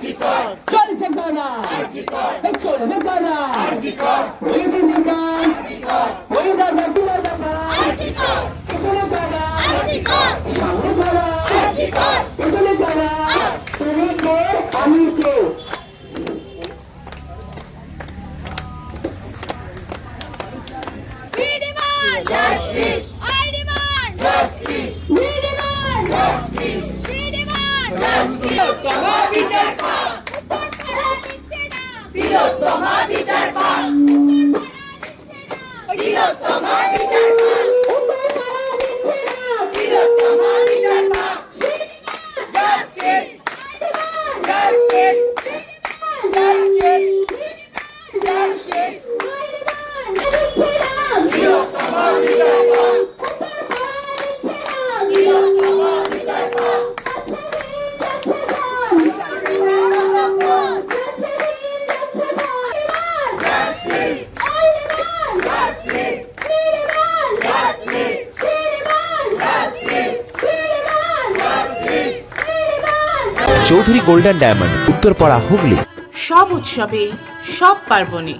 চলছে গানা চলবে গানা ওই গান ওই দার বাকিলা দেখা পিছনে গানা সামনে গানা আমি কে Justice! I demand justice! Chowdhury golden diamond Uttarpara Hooghly সব উৎসবে সব পার্বণে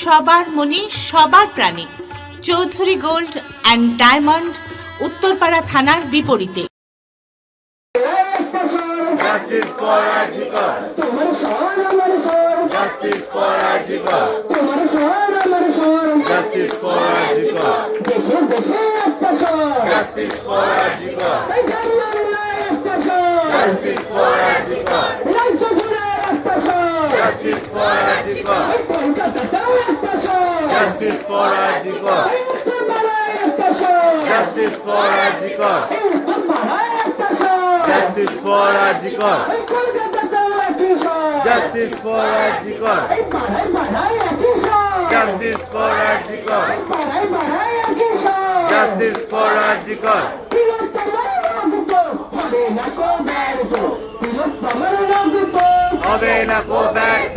সবার মনে সবার প্রাণে Chowdhury gold and diamond Uttarpara থানার বিপরীতে Justice for. Justice for. Justice for. Justice for Ajikar. Justice for Ajikar. Justice for Ajikar. Justice for Ajikar. Justice for Ajikar. Justice for Ajikar. Justice for Ajikar. Justice for Ajikar. হবে না কো ব্যর্থ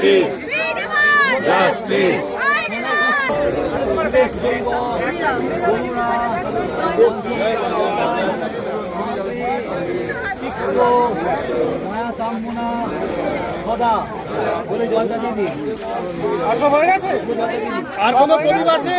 justice, justice. সদা বলে জলটা দিদি আর কোনো প্রতিবাদ আছে?